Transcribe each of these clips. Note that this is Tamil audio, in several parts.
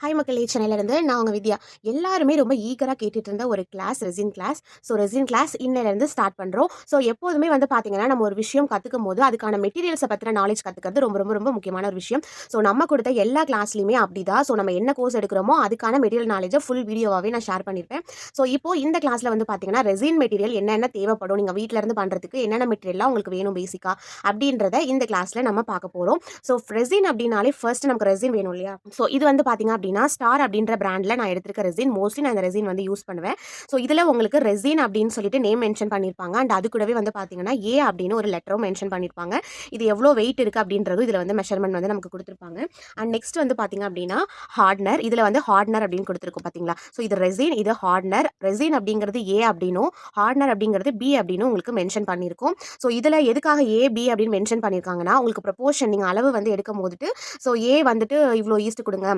ஹாய் மக்களே சென்னையிலேருந்து நான் உங்கள் வித்யா. எல்லாருமே ரொம்ப ஈகராக கேட்டுட்டு இருந்த ஒரு class resin class so resin class இன்னிலேருந்து ஸ்டார்ட் பண்ணுறோம் ஸோ எப்போதுமே வந்து பார்த்தீங்கன்னா நம்ம ஒரு விஷயம் கற்றுக்கும் போது அதுக்கான மெட்டீரியல்ஸை பற்றின நாலேஜ் கற்றுக்கிறது ரொம்ப ரொம்ப ரொம்ப முக்கியமான ஒரு விஷயம். ஸோ நம்ம கொடுத்த எல்லா கிளாஸ்லையுமே அப்படி தான் ஸோ நம்ம என்ன கோர்ஸ் எடுக்கிறோமோ அதுக்கான மெட்டீரியல் நாலேஜை ஃபுல் வீடியோவாகவே நான் ஷேர் பண்ணியிருப்பேன் ஸோ இப்போ இந்த கிளாஸில் வந்து பார்த்தீங்கன்னா ரெசின் மெட்டீரியல் என்னென்ன தேவைப்படும் நீங்கள் வீட்டில் இருந்து பண்ணுறதுக்கு என்னென்ன மெட்டீரியல்லாம் உங்களுக்கு வேணும் பேசிக்காக அப்படின்றத இந்த கிளாஸில் நம்ம பார்க்க போகிறோம் ஸோ ரெசின் அப்படின்னாலே ஃபர்ஸ்ட் நமக்கு ரெசின் வேணும் இல்லையா? ஸோ இது வந்து பார்த்தீங்க அப்படின்னா ஸ்டார் அப்படின்ற பிராண்டில் நான் எடுத்திருக்க ரெசின் மோஸ்ட்லி நான் இந்த ரெசின் வந்து யூஸ் பண்ணுவேன். ஸோ இதில் உங்களுக்கு ரெசின் அப்படின்னு சொல்லிட்டு நேம் மென்ஷன் பண்ணியிருப்பாங்க அண்ட் அது கூடவே வந்து பார்த்தீங்கன்னா ஏ அப்படின்னு ஒரு லெட்டரும் மென்ஷன் பண்ணியிருப்பாங்க இது எவ்வளோ வெயிட் இருக்குது அப்படின்றதும் இதில் வந்து மெஷர்மெண்ட் வந்து நமக்கு கொடுத்துருப்பாங்க. அண்ட் நெக்ஸ்ட் வந்து பார்த்தீங்க அப்படின்னா ஹார்ட்னர் இதில் வந்து ஹார்ட்னர் அப்படின்னு கொடுத்துருக்கோம் பார்த்தீங்களா ஸோ இது ரெசின் இது ஹார்ட்னர் ரெசின் அப்படிங்கிறது ஏ அப்படின்னும் ஹார்ட்னர் அப்படிங்கிறது பி அப்படின்னு உங்களுக்கு மென்ஷன் பண்ணியிருக்கோம் ஸோ இதில் எதுக்காக ஏ பி அப்படின்னு மென்ஷன் பண்ணியிருக்காங்கன்னா உங்களுக்கு ப்ரொபோஷன் நீங்கள் அளவு வந்து எடுக்கும் போதுட்டு ஸோ ஏ வந்துட்டு இவ்வளோ ஈஸ்ட் கொடுங்க.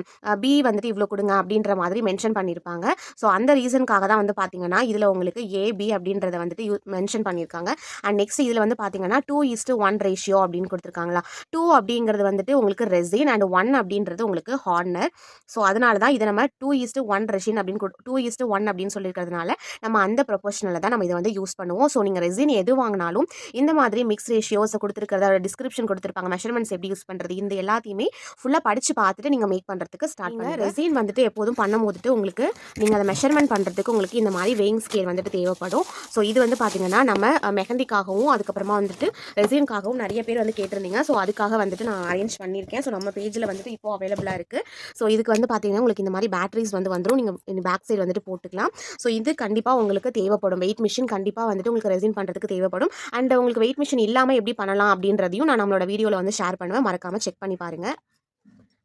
பி வந்துட்டு இவ்வளோ கொடுங்க அப்படின்ற மாதிரி மென்ஷன் பண்ணியிருப்பாங்க ஸோ அந்த ரீசனுக்காக தான் வந்து பார்த்தீங்கன்னா இதில் உங்களுக்கு ஏபி அப்படின்றத வந்துட்டு யூ மென்ஷன் பண்ணியிருக்காங்க அண்ட் நெக்ஸ்ட் இதில் வந்து பார்த்தீங்கன்னா டூ இஸ்ட்டு ஒன் ரேஷியோ அப்படின்னு கொடுத்துருக்காங்களா? டூ அப்படிங்கிறது வந்துட்டு உங்களுக்கு ரெசின் அண்ட் ஒன் அப்படின்றது உங்களுக்கு ஹார்னர் ஸோ அதனால தான் இதை நம்ம டூ இஸ்ட்டு ஒன் ரெஷின் அப்படின்னு டூ இஸ்ட்டு ஒன் அப்படின்னு சொல்லியிருக்கிறதுனால நம்ம அந்த ப்ரொபோஷனில் தான் நம்ம இதை வந்து யூஸ் பண்ணுவோம். ஸோ நீங்கள் ரெசின் எது வாங்கினாலும் இந்த மாதிரி மிக்ஸ் ரேஷியோஸ் கொடுத்துருக்கிறத டிஸ்கிரிப்ஷன் கொடுத்துருப்பாங்க மெஷர்மெண்ட்ஸ் எப்படி யூஸ் பண்ணுறது இந்த எல்லாத்தையுமே ஃபுல்லாக படித்து பார்த்துட்டு நீங்கள் மேக் பண்ணுறதுக்கு ஸ்டார்ட் பண்ணுங்க ரெசின் வந்துட்டு எப்போதும் பண்ணும் போதுட்டு உங்களுக்கு நீங்கள் அதை மெஷர்மெண்ட் பண்ணுறதுக்கு உங்களுக்கு இந்த மாதிரி வெயிங் ஸ்கேல் வந்துட்டு தேவைப்படும். ஸோ இது வந்து பார்த்தீங்கன்னா நம்ம மெஹந்திக்காகவும் அதுக்கப்புறமா வந்துட்டு ரெசின்காகவும் நிறைய பேர் வந்து கேட்டிருந்தீங்க. ஸோ அதுக்காக வந்துட்டு நான் அரேஞ்ச் பண்ணியிருக்கேன். ஸோ நம்ம பேஜில் வந்துட்டு இப்போ அவைலபிளாக இருக்குது ஸோ இதுக்கு வந்து பார்த்தீங்கன்னா உங்களுக்கு இந்த மாதிரி பேட்டரிஸ் வந்து வந்துடும் நீங்கள் பேக் சைடு வந்துட்டு போட்டுக்கலாம். ஸோ இது கண்டிப்பாக உங்களுக்கு தேவைப்படும். வெயிட் மிஷின் கண்டிப்பாக வந்துட்டு உங்களுக்கு ரெசின் பண்ணுறதுக்கு தேவைப்படும். அண்ட் உங்களுக்கு வெயிட் மிஷின் இல்லாமல் எப்படி பண்ணலாம் அப்படின்றதையும் நான் நம்மளோட வீடியோவில் வந்து ஷேர் பண்ணுவேன். மறக்காமல் செக் பண்ணி பாருங்கள்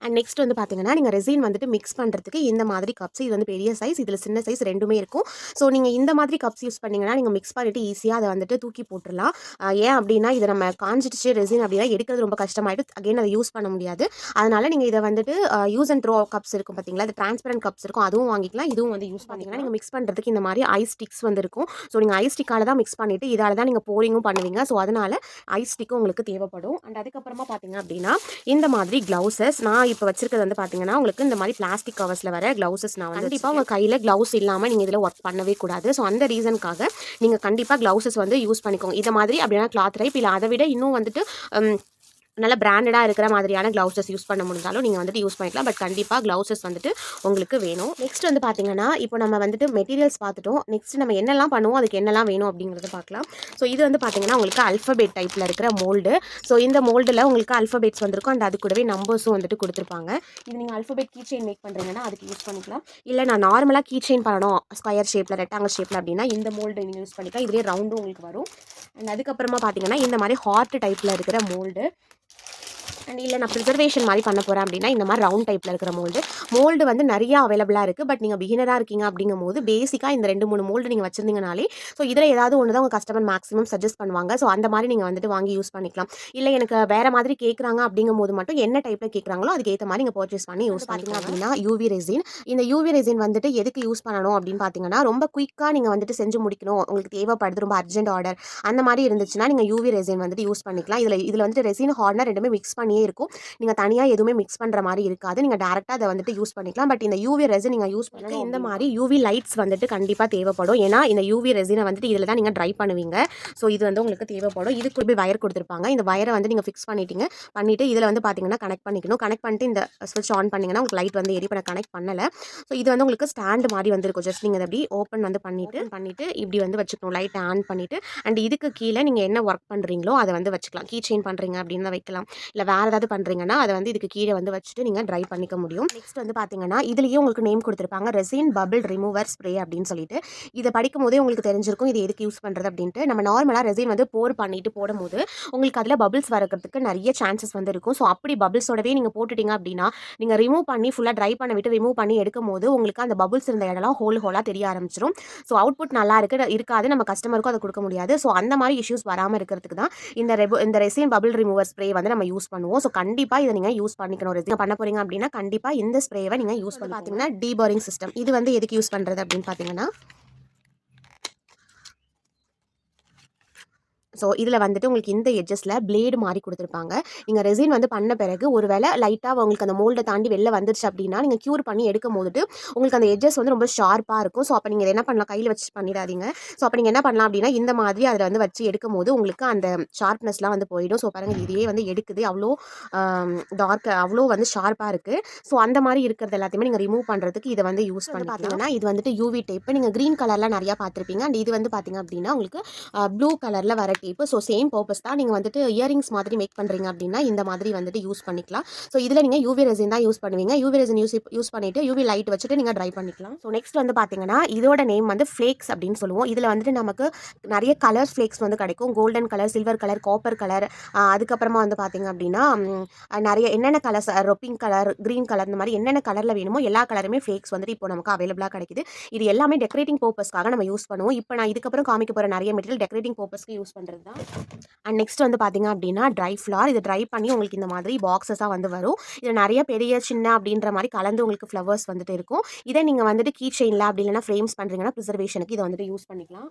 அண்ட் நெக்ஸ்ட் வந்து பார்த்தீங்கன்னா நீங்கள் ரெசின் வந்துட்டு மிக்ஸ் பண்ணுறதுக்கு இந்த மாதிரி கப்ஸ் இது வந்து பெரிய சைஸ் இதில் சின்ன சைஸ் ரெண்டுமே இருக்கும். ஸோ நீங்கள் இந்த மாதிரி கப்ஸ் யூஸ் பண்ணிங்கன்னா நீங்கள் மிக்ஸ் பண்ணிவிட்டு ஈஸியாக அதை வந்துட்டு தூக்கி போட்டுடலாம் ஏன் அப்படின்னா இதை நம்ம காஞ்சிடுச்சு ரெசின் அப்படின்னா எடுக்கிறது ரொம்ப கஷ்டமாயிட்டு அகைன் அதை யூஸ் பண்ண முடியாது. அதனால் நீங்கள் இதை வந்துட்டு யூஸ் அண்ட் த்ரோ கப்ஸ் இருக்கும் பார்த்தீங்களா அது டிரான்ஸ்பரண்ட் கப்ஸ் இருக்கும் அதுவும் வாங்கிக்கலாம். இதுவும் வந்து யூஸ் பண்ணிங்கன்னா நீங்கள் மிக்ஸ் பண்ணுறதுக்கு இந்த மாதிரி ஐஸ் ஸ்டிக்ஸ் வந்து இருக்கும். ஸோ நீங்கள் ஐஸ் ஸ்டிக்கால் தான் மிக்ஸ் பண்ணிவிட்டு இதால் தான் நீங்கள் போரிங்கும் பண்ணுவீங்க. ஸோ அதனால் ஐஸ் ஸ்டிக்கும் உங்களுக்கு தேவைப்படும். அண்ட் அதுக்கப்புறமா பார்த்தீங்க அப்படின்னா இந்த மாதிரி க்ளவுசஸ் நான் இப்போ வச்சிருக்கிறது வந்து பார்த்தீங்கன்னா உங்களுக்கு இந்த மாதிரி பிளாஸ்டிக் கவர்ஸில் வர க்ளவுசஸ் நான் வந்து கண்டிப்பாக உங்கள் கையில் க்ளவுஸ் இல்லாமல் நீங்கள் இதில் ஒர்க் பண்ணவே கூடாது. ஸோ அந்த ரீசனுக்காக நீங்கள் கண்டிப்பாக க்ளவுசஸ் வந்து யூஸ் பண்ணிக்கோங்க. இதை மாதிரி அப்படின்னா கிளாத் டைப் இல்லை அதை விட இன்னும் வந்துட்டு நல்ல பிராண்டடாக இருக்கிற மாதிரியான க்ளவுசஸ் யூஸ் பண்ண முடிஞ்சாலும் நீங்கள் வந்துட்டு யூஸ் பண்ணிக்கலாம். பட் கண்டிப்பாக க்ளவுசஸ் வந்துட்டு உங்களுக்கு வேணும். நெக்ஸ்ட் வந்து பார்த்தீங்கன்னா இப்போ நம்ம வந்துட்டு மெட்டீரியல்ஸ் பார்த்துட்டோம். நெக்ஸ்ட் நம்ம என்னெல்லாம் பண்ணுவோம்? அதுக்கு என்னெல்லாம் வேணும் அப்படிங்கிறத பார்க்கலாம். ஸோ இது வந்து பார்த்தீங்கன்னா உங்களுக்கு அல்ஃபபெட் டைப்பில் இருக்கிற மோல்டு ஸோ இந்த மோல்டில் உங்களுக்கு அல்ஃபபெட்ஸ் வந்திருக்கும். அண்ட் அது கூடவே நம்பர்ஸும் வந்துட்டு கொடுத்துருப்பாங்க. இது நீங்கள் அல்ஃபபெட் கீ செயின் மேக் பண்ணுறீங்கன்னா அதுக்கு யூஸ் பண்ணிக்கலாம். இல்லை நான் நார்மலாக கீ செயின் பண்ணணும். ஸ்கொயர் ஷேப்பில் ரெக்டாங்கல் ஷேப்பில் அப்படின்னா இந்த மோல்டு நீங்கள் யூஸ் பண்ணிக்கலாம். இதுலேயே ரவுண்டும் உங்களுக்கு வரும். அண்ட் அதுக்கப்புறமா பார்த்தீங்கன்னா இந்த மாதிரி ஹார்ட் டைப்பில் இருக்கிற மோல்டு அண்ட் இல்லை நான் ப்ரிசர்வேஷன் மாதிரி பண்ண போகிறேன் அப்படின்னா இந்த மாதிரி ரவுண்ட் டைப்பில் இருக்கிற மோல்டு மோல்டு வந்து நிறைய அவைலபிளாக இருக்குது பட் நீங்கள் பிகினராக இருக்கீங்க அப்படிங்கும் போது பேசிக்காக இந்த ரெண்டு மூணு மோல்டு நீங்கள் வச்சிருந்தீங்கனாலே ஸோ இதில் ஏதாவது ஒன்று தான் உங்கள் கஸ்டமர் மேக்ஸிமம் சஜஸ்ட் பண்ணுவாங்க. ஸோ அந்த மாதிரி நீங்கள் வந்துட்டு வாங்கி யூஸ் பண்ணிக்கலாம். இல்லை எனக்கு வேறு மாதிரி கேட்குறாங்க அப்படிங்கும் போது மட்டும் என்ன டைப்பில் கேட்குறாங்களோ அதுக்கேற்ற மாதிரி நீங்கள் பர்ச்சேஸ் பண்ணி யூஸ் பண்ணிக்கலாம் அப்படின்னா யூவி ரெசின் இந்த யூவி ரெசின் வந்துட்டு எதுக்கு யூஸ் பண்ணணும் அப்படின்னு பார்த்தீங்கன்னா ரொம்ப குயிக்காக நீங்கள் வந்துட்டு செஞ்சு முடிக்கணும். உங்களுக்கு தேவைப்படுது ரொம்ப அர்ஜென்ட் ஆர்டர் அந்த மாதிரி இருந்துச்சுன்னா நீங்கள் யூவி ரெசின் வந்துட்டு யூஸ் பண்ணிக்கலாம். இதில் இதில் வந்துட்டு ரெசின் ஹார்னர் ரெண்டுமே மிக்ஸ் பண்ணி பண்ணியே இருக்கும். நீங்கள் தனியாக எதுவுமே மிக்ஸ் பண்ணுற மாதிரி இருக்காது. நீங்கள் டேரெக்டாக அதை வந்துட்டு யூஸ் பண்ணிக்கலாம். பட் இந்த யூவி ரெசின் நீங்கள் யூஸ் பண்ணி இந்த மாதிரி யூவி லைட்ஸ் வந்துட்டு கண்டிப்பாக தேவைப்படும். ஏன்னா இந்த யூவி ரெசினை வந்துட்டு இதில் தான் நீங்கள் ட்ரை பண்ணுவீங்க. ஸோ இது வந்து உங்களுக்கு தேவைப்படும். இதுக்கு போய் வயர் கொடுத்துருப்பாங்க. இந்த வயரை வந்து நீங்கள் ஃபிக்ஸ் பண்ணிட்டீங்க. பண்ணிவிட்டு இதில் வந்து பார்த்தீங்கன்னா கனெக்ட் பண்ணிக்கணும். கனெக்ட் பண்ணிட்டு இந்த ஸ்விட்ச் ஆன் பண்ணிங்கன்னா உங்களுக்கு லைட் வந்து எரி பண்ண கனெக்ட் பண்ணலை. ஸோ இது வந்து உங்களுக்கு ஸ்டாண்டு மாதிரி வந்திருக்கும். ஜஸ்ட் நீங்கள் அப்படி ஓப்பன் வந்து பண்ணிவிட்டு பண்ணிவிட்டு இப்படி வந்து வச்சுக்கணும். லைட்டை ஆன் பண்ணிவிட்டு அண்ட் இதுக்கு கீழே நீங்கள் என்ன ஒர்க் பண்ணுறீங்களோ அதை வந்து வச்சுக்கலாம். கீ செயின் பண்ணுறீங்க அப்படின்னு தான் வைக்கலாம். இல்லை வேறு ஏதாவது பண்ணுறீங்கன்னா அதை வந்து இதுக்கு கீழே வந்து வச்சுட்டு நீங்கள் ட்ரை பண்ணிக்க முடியும். நெக்ஸ்ட் வந்து பார்த்தீங்கன்னா இதுலேயே உங்களுக்கு நேம் கொடுத்துருப்பாங்க ரெசின் பபிள் ரிமூவர் ஸ்ப்ரே அப்படின்னு சொல்லிட்டு. இதை படிக்கும் போதே உங்களுக்கு தெரிஞ்சிருக்கும் இது எதுக்கு யூஸ் பண்ணுறது அப்படின்ட்டு. நம்ம நார்மலாக ரெசின் வந்து போர் பண்ணிட்டு போடும்போது உங்களுக்கு அதில் பபிள்ஸ் வரக்கிறதுக்கு நிறைய சான்சஸ் வந்து இருக்கும். ஸோ அப்படி பபிள்ஸோடவே நீங்கள் போட்டுட்டீங்க அப்படின்னா நீங்கள் ரிமூவ் பண்ணி ஃபுல்லாக ட்ரை பண்ண விட்டு ரிமூவ் பண்ணி எடுக்கும் போது உங்களுக்கு அந்த பபிள்ஸ் இருந்த இடம்லாம் ஹோல் ஹோலாக தெரிய ஆரம்பிச்சிடும் ஸோ அவுட்புட் நல்லா இருக்கு இருக்காது நம்ம கஸ்டமருக்கும் அதை கொடுக்க முடியாது. ஸோ அந்த மாதிரி இஷ்யூஸ் வராமல் இருக்கிறதுக்கு தான் இந்த ரெபு இந்த ரெசின் பபிள் ரிமூவர் ஸ்ப்ரே வந்து நம்ம யூஸ் பண்ணுவோம். ஸோ கண்டிப்பாக இதை நீங்கள் யூஸ் பண்ணிக்கணும். ரெசின் பண்ண போறீங்க அப்படின்னா கண்டிப்பாக இந்த ஸ்ப்ரேவை நீங்கள் யூஸ் பண்ணி பார்த்தீங்கன்னா டீபோரிங் சிஸ்டம் இது வந்து எதுக்கு யூஸ் பண்ணுறது அப்படின்னு பார்த்தீங்கன்னா ஸோ இதில் வந்துட்டு உங்களுக்கு இந்த எட்ஜஸில் பிளேடு மாதிரி கொடுத்துருப்பாங்க. நீங்கள் ரெசின் வந்து பண்ண பிறகு ஒரு வேளை லைட்டாக உங்களுக்கு அந்த மோல்டை தாண்டி வெளில வந்துருச்சு அப்படின்னா நீங்கள் க்யூர் பண்ணி எடுக்கும் போதுட்டு உங்களுக்கு அந்த எட்ஜஸ் வந்து ரொம்ப ஷார்ப்பாக இருக்கும். ஸோ அப்போ நீங்கள் என்ன பண்ணலாம்? கையில் வச்சு பண்ணிடாதீங்க. ஸோ அப்போ நீங்கள் என்ன பண்ணலாம் அப்படின்னா இந்த மாதிரி அதில் வந்து வச்சு எடுக்கும் போது உங்களுக்கு அந்த ஷார்ப்னஸ்லாம் வந்து போயிடும். ஸோ பாருங்கள் இதையே வந்து எடுக்குது. அவ்வளோ டார்க் அவ்வளோ வந்து ஷார்ப்பாக இருக்குது ஸோ அந்த மாதிரி இருக்கிறது எல்லாத்தையுமே நீங்கள் ரிமூவ் பண்ணுறதுக்கு இதை வந்து யூஸ் பண்ணி பார்த்தீங்கன்னா இது வந்துட்டு யூவி டேப்பு நீங்கள் க்ரீன் கலர்லாம் நிறையா பார்த்துருப்பீங்க அண்ட் இது வந்து பார்த்தீங்க அப்படின்னா உங்களுக்கு ப்ளூ கலரில் வர இப்போ ஸோ சேம் பர்பஸ் தான் நீங்கள் வந்துட்டு இயரிங்ஸ் மாதிரி மேக் பண்ணுறீங்க அப்படின்னா இந்த மாதிரி வந்துட்டு யூஸ் பண்ணிக்கலாம். ஸோ இதில் நீங்கள் யூவி ரெசின் தான் யூஸ் பண்ணுவீங்க. யூவி ரெசின் யூஸ் யூஸ் பண்ணிவிட்டு யூவி லைட் வச்சுட்டு நீங்கள் ட்ரை பண்ணிக்கலாம். ஸோ நெக்ஸ்ட் வந்து பார்த்தீங்கன்னா இதோட நேம் வந்து ஃப்ளேக்ஸ் அப்படின்னு சொல்லுவோம். இதில் வந்துட்டு நமக்கு நிறைய கலர் ஃப்ளேக்ஸ் வந்து கிடைக்கும். Golden colour silver colour copper colour அதுக்கப்புறமா வந்து பார்த்தீங்க அப்படின்னா நிறைய என்னென்ன கலர்ஸ் ரொப்பிங் கலர் க்ரீன் கலர் இந்த மாதிரி என்னென்ன கலரில் வேணுமோ எல்லா கலருமே ஃப்ளேக்ஸ் வந்துட்டு இப்போ நமக்கு அவைலபிளாக கிடைக்குது. இது எல்லாமே டெக்கரேட்டிங் பர்பஸ்க்காக நம்ம யூஸ் பண்ணுவோம். இப்போ நான் இதுக்கப்புறம் காமிக்க போகிற நிறைய மெட்டீரியல் டெக்கரேட்டிங் பர்பஸ்க்கு யூஸ் பண்ணுறேன் பண்ணுறது தான் அண்ட் நெக்ஸ்ட் வந்து பார்த்தீங்க அப்படின்னா ட்ரை ஃப்ளார் இது ட்ரை பண்ணி உங்களுக்கு இந்த மாதிரி பாக்ஸஸாக வந்து வரும். இதில் நிறைய பெரிய சின்ன அப்படின்ற மாதிரி கலந்து உங்களுக்கு ஃப்ளவர்ஸ் வந்துட்டு இருக்கும். இதை நீங்கள் வந்துட்டு கீ செயினில் அப்படி இல்லைனா ஃப்ரேம்ஸ் பண்ணுறீங்கன்னா ப்ரிசர்வேஷனுக்கு இதை வந்துட்டு யூஸ் பண்ணிக்கலாம்.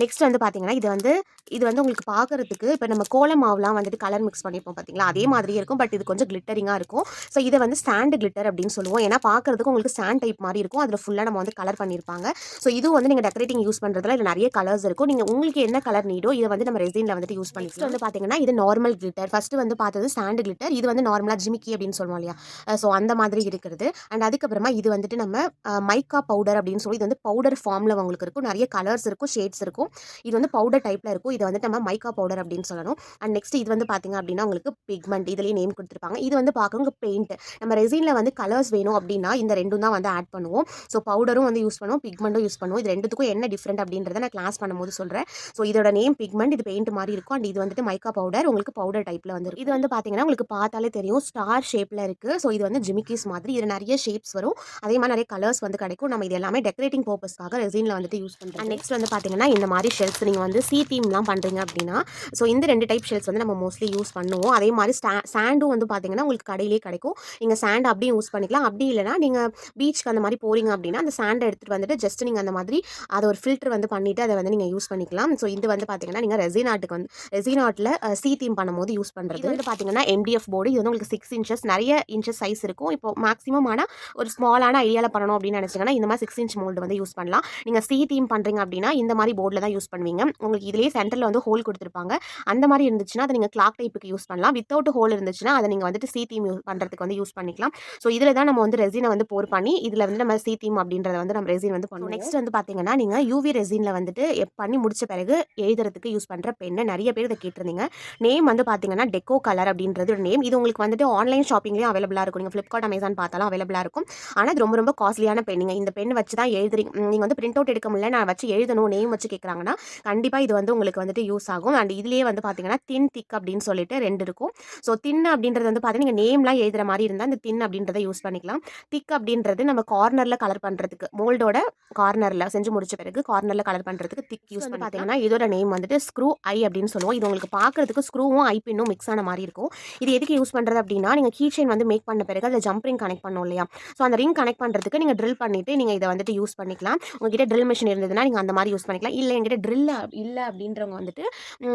நெக்ஸ்ட் வந்து பார்த்தீங்கன்னா இது வந்து இது வந்து உங்களுக்கு பார்க்குறதுக்கு இப்போ நம்ம கோலம் மாவுலாம் வந்துட்டு கலர் மிக்ஸ் பண்ணியிருப்போம் பார்த்தீங்களா அதே மாதிரியே இருக்கும். பட் இது கொஞ்சம் கிளிட்டரிங்காக இருக்கும். ஸோ இதை வந்து சாண்ட் கிளிட்டர் அப்படின்னு சொல்லுவோம். ஏன்னா பார்க்குறதுக்கு உங்களுக்கு சாண்ட் டைப் மாதிரி இருக்கும். அதில் ஃபுல்லாக நம்ம வந்து கலர் பண்ணியிருப்பாங்க ஸோ இது வந்து நீங்கள் டெக்கரேட்டிங் யூஸ் பண்ணுறதுல இது நிறைய கலர்ஸ் இருக்கும். நீங்கள் உங்களுக்கு என்ன கலர் நீடோ இதை வந்து நம்ம ரெசினில் வந்துட்டு யூஸ் பண்ணிக்கலாம். வந்து பார்த்தீங்கன்னா இது நார்மல் கிளிட்டர் ஃபஸ்ட்டு வந்து பார்த்தது சாண்ட் கிளிட்டர் இது வந்து நார்மலாக ஜிமிக்கி அப்படின்னு சொல்லுவோம் இல்லையா? ஸோ அந்த மாதிரி இருக்கிறது. அண்ட் அதுக்கப்புறமா இது வந்துட்டு நம்ம மைக்கா பவுடர் அப்படின்னு சொல்லி இது வந்து பவுடர் ஃபார்மில் உங்களுக்கு இருக்கும். நிறைய கலர்ஸ் இருக்கும் ஷேட்ஸ் இருக்கும். இது வந்து பவுடர் டைப்பில் இருக்கும். இது வந்து நம்ம மைக்கா பவுடர் அப்படின்னு சொல்லணும். அண்ட் நெக்ஸ்ட் இது வந்து பார்த்திங்க அப்படின்னா உங்களுக்கு பிக்மெண்ட் இதுலேயே நேம் கொடுத்துருப்பாங்க. இது வந்து பார்க்குறவங்க பெயிண்ட் நம்ம ரெசினில் வந்து கலர்ஸ் வேணும் அப்படின்னா இந்த ரெண்டும் தான் வந்து ஆட் பண்ணுவோம். ஸோ பவுடரும் வந்து யூஸ் பண்ணுவோம் பிக்மெண்ட்டும் யூஸ் பண்ணுவோம். இது ரெண்டுத்துக்கும் என்ன டிஃப்ரெண்ட் அப்படின்றத நான் கிளாஸ் பண்ணும்போது சொல்கிறேன் ஸோ இதோட நேம் பிக்மெண்ட் இது பெயிண்ட் மாதிரி இருக்கும். அண்ட் இது வந்துட்டு மைக்கா பவுடர் உங்களுக்கு பவுடர் டைப்பில் வந்து இது வந்து பார்த்தீங்கன்னா உங்களுக்கு பார்த்தாலே தெரியும். ஸ்டார் ஷேப்பில் இருக்குது ஸோ இது வந்து ஜிமிக்கிஸ் மாதிரி இது நிறைய ஷேப்ஸ் வரும். அதே மாதிரி நிறைய கலர்ஸ் வந்து கிடைக்கும். நம்ம இது எல்லாமே டெக்கரேட்டிங் பர்பஸ்க்காக ரெசினில் வந்துட்டு யூஸ் பண்ணுறோம் நெக்ஸ்ட் வந்து பார்த்தீங்கன்னா இந்த மாதிரி ஷெல்ஸ் நீங்கள் வந்து சி தீம்லாம் பண்ணுறீங்க அப்படின்னா ஸோ இந்த ரெண்டு டைப் ஷெல்ஸ் வந்து நம்ம மோஸ்ட்லி யூஸ் பண்ணுவோம். அதே மாதிரி ஸ்டா சாண்டும் வந்து பார்த்தீங்கன்னா உங்களுக்கு கடையிலே கிடைக்கும். நீங்கள் சாண்ட் அப்படியும் யூஸ் பண்ணிக்கலாம். அப்படி இல்லைனா நீங்கள் பீச்சுக்கு அந்த மாதிரி போகிறீங்க அப்படின்னா அந்த சாண்டை எடுத்துகிட்டு வந்துட்டு ஜஸ்ட் நீங்கள் அந்த மாதிரி அதை ஒரு ஃபில்டர் வந்து பண்ணிவிட்டு அதை வந்து நீங்கள் யூஸ் பண்ணிக்கலாம். ஸோ இது வந்து பார்த்தீங்கன்னா நீங்கள் ரெசின் ஆர்ட்டுக்கு வந்து ரெசின் ஆர்ட்டில் சி தீம் பண்ணும்போது யூஸ் பண்ணுறது வந்து பார்த்தீங்கன்னா எம்டிஎஃப் போர்டு இது வந்து உங்களுக்கு சிக்ஸ் இன்ச்சஸ் நிறைய இன்ச்சஸ் சைஸ் இருக்கும். இப்போ மேக்ஸிமம் ஆனால் ஒரு ஸ்மாலான ஐடியாவில் பண்ணணும் அப்படின்னு நினச்சிங்கன்னா இந்த மாதிரி சிக்ஸ் இன்ச் மோல்டு வந்து யூஸ் பண்ணலாம். நீங்கள் சி தீம் பண்ணுறீங்க அப்படின்னா இந்த மாதிரி போர்டில் தான் யூஸ் பண்ணுவீங்க. உங்களுக்கு இதுலேயே சென்டரில் வந்து ஹோல் கொடுத்துருப்பாங்க. அந்த மாதிரி இருந்துச்சுன்னா அதை நீங்கள் கிளாக் டைப்புக்கு யூஸ் பண்ணலாம். வித்தவுட் ஹோல் இருந்துச்சுன்னா அதை நீங்கள் வந்துட்டு சி தீம் யூஸ் பண்ணுறதுக்கு வந்து யூஸ் பண்ணிக்கலாம். ஸோ இதில் தான் நம்ம வந்து ரெசினை வந்து போர் பண்ணி இதில் வந்து நம்ம சி தீம் அப்படின்றத வந்து நம்ம ரெசின் வந்து பண்ணுவோம். நெக்ஸ்ட் வந்து பார்த்தீங்கன்னா நீங்கள் யூவி ரெசினில் வந்துட்டு பண்ணி முடிச்ச பிறகு எழுதுறதுக்கு யூஸ் பண்ணுற பெண்ணை நிறைய பேர் இதை கேட்டிருந்தீங்க. நேம் வந்து பார்த்தீங்கன்னா டெக்கோ கலர் அப்படின்றது ஒரு நேம் இது உங்களுக்கு வந்துட்டு ஆன்லைன் ஷாப்பிங்லேயும் அவைலபிளாக இருக்கும். நீங்கள் ஃப்ளிப்கார்ட் அமேசான் பார்த்தாலும் அவைலபிளாக இருக்கும். ஆனால் இது ரொம்ப ரொம்ப காஸ்ட்லியான பெண் நீங்கள் இந்த பெண் வச்சு தான் எழுதுறீங்க. நீங்கள் வந்து பிரிண்ட் அவுட் எடுக்க முடியல நான் வச்சு எழுதணும் நேம் வச்சு கேட்குறாங்கன்னா கண்டிப்பாக இது வந்து உங்களுக்கு வந்துட்டு யூஸ் ஆகும். அண்ட் இதுலேயே வந்து பார்த்தீங்கன்னா தின் திக் அப்படின்னு சொல்லிட்டு ரெண்டு இருக்கும். ஸோ தின் அப்படின்றது வந்து பார்த்தீங்கன்னா நீங்கள் நேம்லாம் எழுதுகிற மாதிரி இருந்தால் அந்த தின் அப்படின்றத யூஸ் பண்ணிக்கலாம். திக் அப்படின்றது நம்ம கார்னரில் கலர் பண்ணுறதுக்கு மோல்டோட கார்னரில் செஞ்சு முடிச்ச பிறகு கார்னரில் கலர் பண்ணுறதுக்கு திக் யூஸ் பண்ணி பார்த்தீங்கன்னா இதோட நேம் வந்துட்டு ஸ்க்ரூ ஐ அப்படின்னு சொல்லுவோம். இது உங்களுக்கு பார்க்குறதுக்கு ஸ்க்ரூவும் ஐ பின்னும் மிக்ஸ் ஆன மாதிரி இருக்கும். இது எதுக்கு யூஸ் பண்ணுறது அப்படின்னா நீங்கள் கீ செயின் வந்து மேக் பண்ண பிறகு அதில் ஜம்ப் ரிங் கனெக்ட் பண்ணோம் இல்லையா? ஸோ அந்த ரிங் கனெக்ட் பண்ணுறதுக்கு நீங்கள் ட்ரில் பண்ணிவிட்டு நீங்கள் இதை வந்துட்டு யூஸ் பண்ணிக்கலாம். உங்ககிட்ட ட்ரில் மிஷின் இருந்ததுன்னா நீங்கள் அந்த மாதிரி யூஸ் பண்ணிக்கலாம். இல்லை எங்கிட்ட ட்ரில் இல்லை அப்படின்றவங்க வந்துட்டு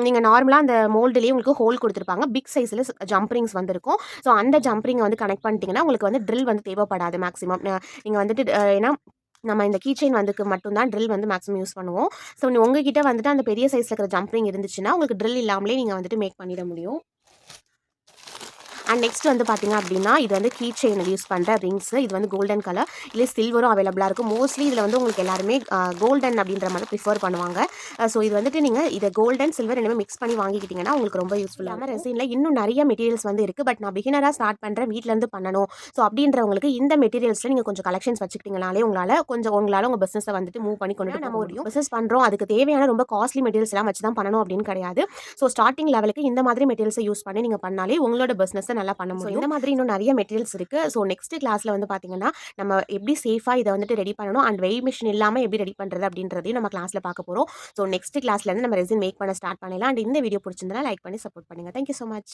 நீங்கள் நார்மலாக அந்த மோல்டுலேயே உங்களுக்கு ஹோல் கொடுத்துருப்பாங்க. பிக் சைஸில் ஜம்ப்ரிங்ஸ் வந்திருக்கும். ஸோ அந்த ஜம்ப்ரிங்கை வந்து கனெக்ட் பண்ணிட்டீங்கன்னா உங்களுக்கு வந்து ட்ரில் வந்து தேவைப்படாது மேக்ஸிமம். நீங்கள் வந்துட்டு ஏன்னா நம்ம இந்த கீ வந்துக்கு மட்டும்தான் ட்ரில் வந்து மேக்ஸிமம் யூஸ் பண்ணுவோம். ஸோ உங்ககிட்ட வந்துட்டு அந்த பெரிய சைஸில் இருக்கிற ஜம்ப்ரிங் இருந்துச்சுன்னா உங்களுக்கு ட்ரில் இல்லாமலே நீங்கள் வந்துட்டு மேக் பண்ணிட முடியும். அண்ட் நெக்ஸ்ட் வந்து பார்த்திங்க அப்படின்னா இது வந்து கீ செயின் யூஸ் பண்ணுற ரிங்ஸ் இது வந்து கோல்டன் கலர் இல்லை சில்வரும் அவைலபிளாக இருக்கும் மோஸ்ட்லி இதில் வந்து உங்களுக்கு எல்லாருமே கோல்டன் அப்படின்ற மாதிரி ப்ரிஃபர் பண்ணுவாங்க. ஸோ இது வந்துட்டு நீங்கள் இதை கோல்டன் சில்வர் ரெண்டுமே மிக்ஸ் பண்ணி வாங்கிக்கிட்டிங்கன்னா உங்களுக்கு ரொம்ப யூஸ்ஃபுல்லாக ரெசினில் இன்னும் நிறைய மெட்டீரியல்ஸ் வந்து இருக்குது பட் நான் பிகினராக ஸ்டார்ட் பண்ணுறேன் வீட்டிலேருந்து பண்ணணும். ஸோ அப்படின்றவங்களுக்கு இந்த மெட்டீரியல்ஸில் நீங்கள் கொஞ்சம் கலெக்ஷன்ஸ் வச்சுக்கிட்டிங்கனாலே உங்களால் கொஞ்சம் உங்களால் உங்கள் பிஸ்னஸை வந்துட்டு மூவ் பண்ணி கொண்டு நம்ம ஒரு பிஸ்னஸ் பண்ணுறோம் அதுக்கு தேவையான ரொம்ப காஸ்ட்லி மெட்டீரியல்ஸ்லாம் வச்சு தான் பண்ணணும் அப்படின்னு கிடையாது. ஸோ ஸ்டார்டிங் லெவலுக்கு இந்த மாதிரி மெட்டீரியல்ஸை யூஸ் பண்ணி நீங்கள் பண்ணாலே உங்களோட பிஸ்னஸை நல்லா பண்ண முடியும். இந்த மாதிரி இன்னும் நிறைய மெட்டீரியல்ஸ் இருக்குது ஸோ நெக்ஸ்ட் கிளாஸில் வந்து பார்த்தீங்கன்னா நம்ம எப்படி சேஃபாக இதை வந்துட்டு ரெடி பண்ணணும் அண்ட் வெய் மிஷின் இல்லாமல் எப்படி ரெடி பண்ணுறது அப்படின்றதையும் நம்ம கிளாஸில் பார்க்க போகிறோம் ஸோ நெக்ஸ்ட் கிளாஸ்லேருந்து நம்ம ரெசின் மேக் பண்ண ஸ்டார்ட் பண்ணலாம் அண்ட் இந்த வீடியோ பிடிச்சிருந்தா லைக் பண்ணி சப்போர்ட் பண்ணுங்கள் தேங்க்யூ ஸோ மச்